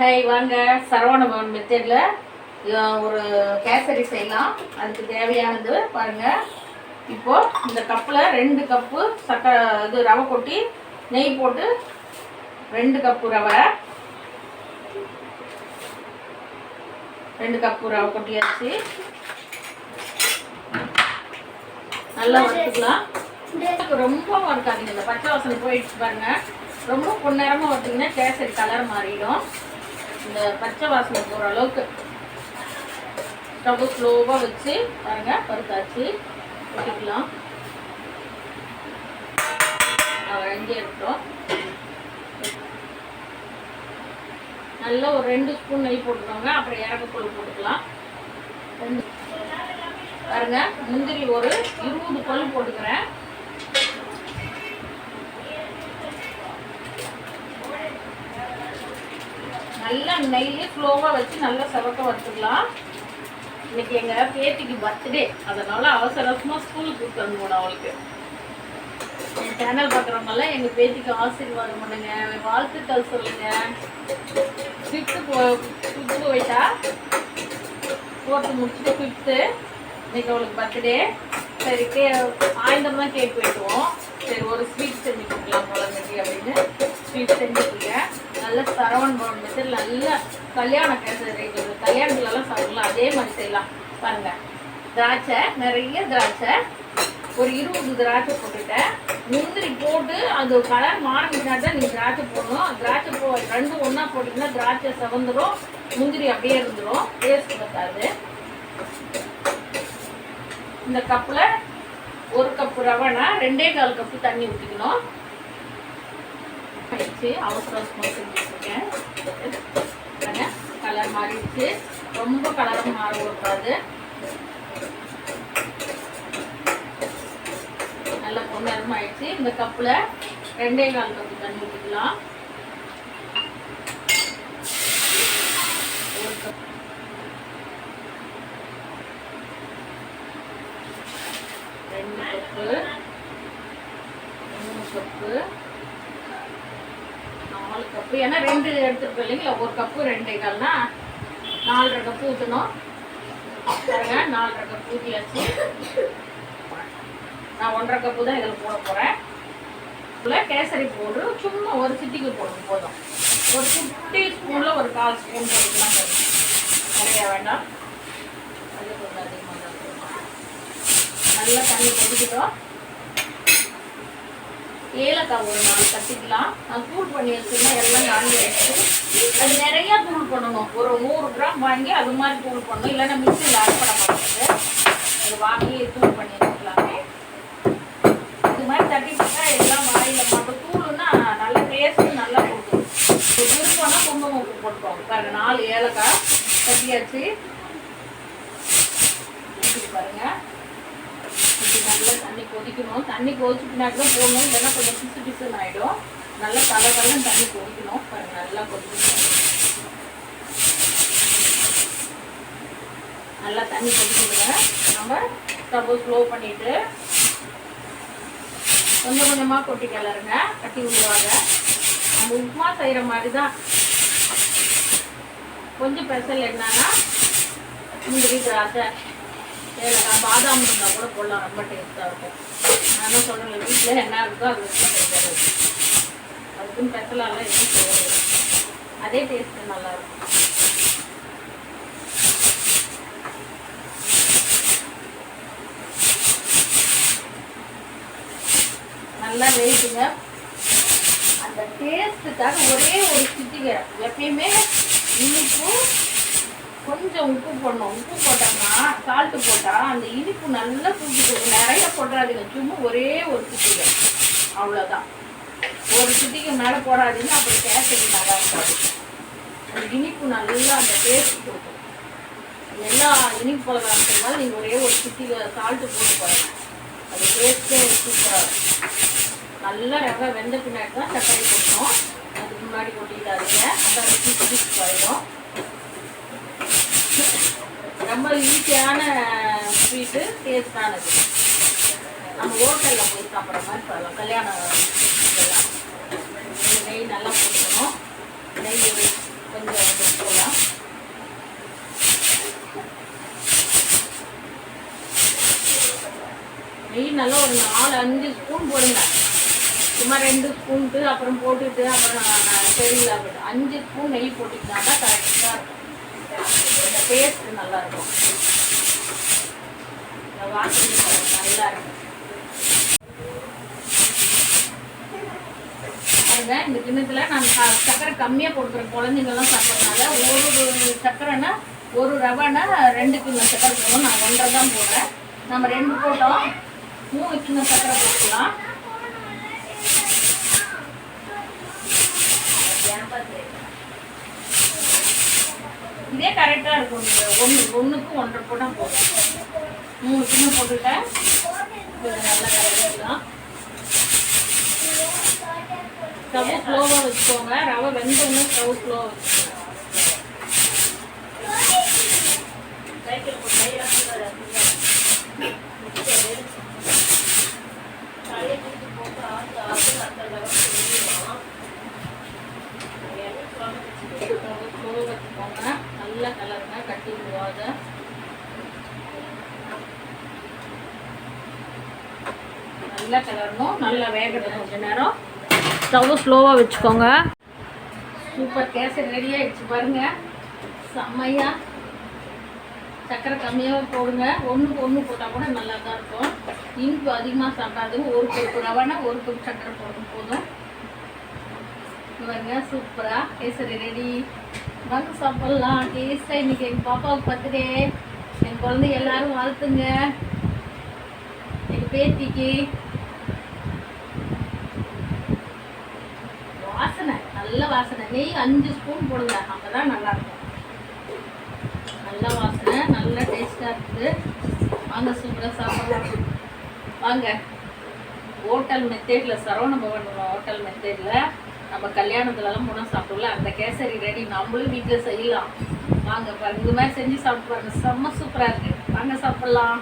High வாங்க. சரவண பவன் மெத்தடில் ஒரு கேசரி செய்யலாம். அதுக்கு தேவையானது பாருங்க. இப்போ இந்த கப்பில் ரெண்டு கப்பு சக்க இது ரவை கொட்டி நெய் போட்டு ரெண்டு கப்பு ரவை. ரெண்டு கப்பு ரவை கொட்டியாச்சு. நல்லா வறுத்துக்கலாம். ரொம்ப வறுக்காதீங்க. இந்த பச்சை வாசனை போயிடுச்சு பாருங்க. ரொம்ப பொன்னேரமாக வறுத்தீங்கன்னா கேசரி கலர் மாறிடும். இந்த பச்சை வாசனை போகிற அளவுக்கு ஸ்டவ் ஸ்லோவாக வச்சு பாருங்க பருத்தாச்சு. வச்சுக்கலாம் வழங்கி இருக்கட்டும். நல்லா ஒரு ரெண்டு ஸ்பூன் நெய் போட்டுக்கோங்க அப்புறம் இறக்கக்குள்ள போட்டுக்கலாம். ரெண்டு. பாருங்க முந்திரி ஒரு இருபது பல் போட்டுக்கிறேன். நல்லா நெய்லி ஸ்லோவாக வச்சு நல்லா செவக்க வறுத்துக்கலாம் இன்னைக்கு எங்கள் பேத்திக்கு பர்த்டே அதனால அவசர அவசரமாக ஸ்கூலுக்கு கூப்பிட்டு வந்துடணும் அவளுக்கு. என் சேனல் பார்க்குறவங்கெல்லாம் எங்கள் பேத்திக்கு ஆசீர்வாதம் பண்ணுங்க. வாழ்த்துக்கள் சொல்லுங்க. ஃபிஃப்த்து போ ஃபிஃப்த்து போயிட்டா? ஃபோர்த்து முடிச்சுட்டு ஃபிஃப்த்து இன்னைக்கு அவளுக்கு பர்த்டே சரி கே ஆயுதமாக கேக் வெட்டுவோம். சரி ஒரு ஸ்வீட் செஞ்சு கொடுக்கலாம் குழந்தைக்கு அப்படின்னு ஸ்வீட் செஞ்சுருக்கேன் நல்ல சரவண் பவன் மெத்தட் நல்ல கல்யாண கேசரி கல்யாணத்துலலாம் சாப்பிடலாம். அதே மாதிரி செய்யலாம். பாருங்க. திராட்சை நிறைய திராட்சை. ஒரு இருபது திராட்சை போட்டுட்டேன். முந்திரி போட்டு அது கலர் மாறினா தான் நீங்கள் திராட்சை போடணும். திராட்சை போ ரெண்டு ஒன்றா போட்டிங்கன்னா திராட்சை செவந்துடும் முந்திரி அப்படியே இருந்துடும் டேஸ்ட் பத்தாது. இந்த கப்பில் ஒரு கப்பு ரவைனா ரெண்டே கால் கப்பு தண்ணி ஊற்றிக்கணும் ஆயிடுச்சு அவசர அவசரமாக செஞ்சுருக்கேன் கலர் மாறிடுச்சு. ரொம்ப கலரும் மாற விடக்கூடாது நல்ல பொன்னரமாக ஆயிடுச்சு இந்த கப்பில் ரெண்டே கால் கப்பு தண்ணி ஊற்றிக்கலாம் ஒரு கப் ரெண்டு கப்பு மூணு கப்பு இப்போ ஏன்னா ரெண்டு எடுத்துருக்கோம் இல்லைங்களா? ஒரு கப்பு ரெண்டே கால்னா நாலரை கப்பு ஊற்றணும் பாருங்க நாலரை கப்பு ஊற்றியாச்சு நான் ஒன்றரை கப்பு தான் இதில் போட போகிறேன் இதில் கேசரி போடு சும்மா ஒரு சிட்டிக்கு போடணும் போதும். ஒரு குட்டி ஸ்பூனில் ஒரு கால் ஸ்பூன் போட்டுக்கலாம். நிறையா நிறைய வேண்டாம். அது கொஞ்சம் அதிகமாக நல்லா தண்ணி கொதிக்கிட்டோம். ஏலக்காய் ஒரு நாலு கட்டிக்கலாம். நான் தூள் பண்ணி வச்சுருந்தேன் எல்லாம் நானே வச்சு. அது நிறையா தூள் பண்ணணும். ஒரு நூறு கிராம் வாங்கி அது மாதிரி தூள் பண்ணணும். இல்லைன்னா மிக்சியில் ஆட் பண்ண மாட்டேங்குது. அது வாங்கி தூள் பண்ணி வச்சுக்கலாமே. இது மாதிரி தட்டி போட்டா எல்லாம் வாயில் மாட்டோம் தூளுன்னா நல்ல டேஸ்ட்டு நல்லா கொடுக்கும் ஒரு விருப்பம்னா குங்குமம் போட்டுக்கோங்க. பாருங்க நாலு ஏலக்காய் கட்டியாச்சு ஊத்தி பாருங்க இப்படி நல்லா தண்ணி கொதிக்கணும். தண்ணி கொதிச்சு பின்னாடி தான் போடணும். இல்லைன்னா கொஞ்சம் பிசு பிசுன்னு ஆகிடும் நல்லா கல கலன்னு தண்ணி கொதிக்கணும். பாருங்க நல்லா கொதிக்கணும். நல்லா தண்ணி கொதிக்கணுங்க. நம்ம ஸ்டவ் ஸ்லோ பண்ணிட்டு கொஞ்சம் கொஞ்சமாக கொட்டி கிளறுங்க. கட்டி விடுவாங்க. நம்ம உப்புமா செய்கிற மாதிரி தான் கொஞ்சம் ஸ்பெஷல் என்னன்னா முந்திரி திராட்சை ஏலக்காய் பாதாம் இருந்தால் கூட போடலாம் ரொம்ப டேஸ்ட்டாக இருக்கும். நான் என்ன சொல்கிறேன் வீட்டில் என்ன இருக்கோ அது வச்சு செய்யறது. அதுக்குன்னு ஸ்பெஷலாலாம் எதுவும் செய்யறது அதே டேஸ்ட்டு நல்லாயிருக்கும் நல்லா வெயிட்டுங்க அந்த டேஸ்ட்டுக்காக ஒரே ஒரு சிட்டிகை எப்பயுமே இனிப்பும் கொஞ்சம் உப்பு போடணும். உப்பு போட்டோம்னா சால்ட்டு போட்டால் அந்த இனிப்பு நல்லா தூக்கி கொடுக்கும் நிறைய போடாதீங்க. சும்மா ஒரே ஒரு சிட்டிகை. அவ்வளோதான் ஒரு சிட்டிக்கு மேலே போடாதீங்க அப்புறம் கேசரி நல்லா இருக்காது. அந்த இனிப்பு நல்லா அந்த டேஸ்ட் கொடுக்கும். எல்லா இனிப்பு பலகாரத்துனால நீங்கள் ஒரே ஒரு சிட்டிகை சால்ட்டு போட்டு பாருங்க. அது டேஸ்ட்டே சூப்பராக இருக்கும். நல்லா ரவை வெந்த பின்னாடி தான் சர்க்கரை போடணும். அதுக்கு முன்னாடி கொட்டிடாதீங்க. அதான் பிச்சு போயிடும் ரொம்ப ஈஸியான ஸ்வீட்டு டேஸ்டானது. நம்ம ஹோட்டலில் போய் சாப்பிட்ற மாதிரி சொல்லலாம். கல்யாணம் இதெல்லாம். நெய் நல்லா போட்டுக்கணும். நெய் கொஞ்சம் போடலாம் நெய் நல்லா ஒரு நாலு அஞ்சு ஸ்பூன் போடுங்க. சும்மா ரெண்டு ஸ்பூன்ட்டு அப்புறம் போட்டுட்டு அப்புறம் தெரியல அஞ்சு ஸ்பூன் நெய் போட்டுக்கிட்டா தான் கரெக்ட் டேஸ்ட் நல்லா இருக்கும் இந்த வாசனை நல்லா இருக்கும் பாருங்க இந்த கிண்ணத்துல நான் க- சர்க்கரை கம்மியாக கொடுக்குறேன் குழந்தைங்கெல்லாம் சாப்பிட்றதுனால ஒரு சக்கரைனா ஒரு ரவைனா ரெண்டு கிண்ணம் சர்க்கரை போடணும். நான் ஒன்றரை தான் போடுறேன். நம்ம ரெண்டு போட்டோம். மூணு கிண்ணம் சக்கரை போட்டுக்கலாம். இதே கரெக்டாக இருக்கும். நீங்கள் ஒன்று ஒன்றுக்கு ஒன்றரை போட்டால் போதும். மூணு சின்ன போட்டுட்டேன் இது நல்லா கரெக்டாக ஸ்டவ் ஸ்லோவாக வச்சுக்கோங்க. ரவை வெந்தோடனே ஸ்டவ் ஸ்லோவாக வச்சுக்கோங்க ஸ்லோவாக வச்சுக்கோங்க நல்லா கலருங்க கட்டி விடுவாத நல்லா கலரணும் நல்லா வேகணும் கொஞ்ச நேரம். ஸ்டவ் ஸ்லோவாக வச்சுக்கோங்க. சூப்பர் கேசரி ரெடி ஆயிடுச்சு பாருங்க. செம்மையா. சர்க்கரை கம்மியாக போடுங்க. ஒன்றுக்கு ஒன்று போட்டால் கூட நல்லா தான் இருக்கும். இனிப்பு அதிகமாக சாப்பிடாது. ஒரு கப்பு ரவைனா ஒரு கப் சர்க்கரை போடும் போதும். பாருங்க சூப்பராக கேசரி ரெடி வாங்க சாப்பிட்லாம். டேஸ்ட்டாக இன்றைக்கி எங்கள் பாப்பாவுக்கு பர்த்டே. என் குழந்தை எல்லாரும் வாழ்த்துங்க. எங்கள் பேத்திக்கு. வாசனை நல்ல வாசனை. நெய் அஞ்சு ஸ்பூன் போடுங்க. அப்போ தான் நல்லாயிருக்கும். நல்ல வாசனை நல்ல டேஸ்ட்டாக இருக்குது. வாங்க சூப்பராக சாப்பிடலாம். வாங்க. ஹோட்டல் மெத்தேடில் சரவண பவன் ஹோட்டல் மெத்தேடில் நம்ம கல்யாணத்துலலாம் முன்ன சாப்பிட்டோம்ல அந்த கேசரி ரெடி நம்மளும் வீட்டில் செய்யலாம். வாங்க பாருங்க இந்த மாதிரி செஞ்சு சாப்பிட்டு பாருங்க. செம்ம சூப்பராக இருக்குது வாங்க சாப்பிட்லாம்.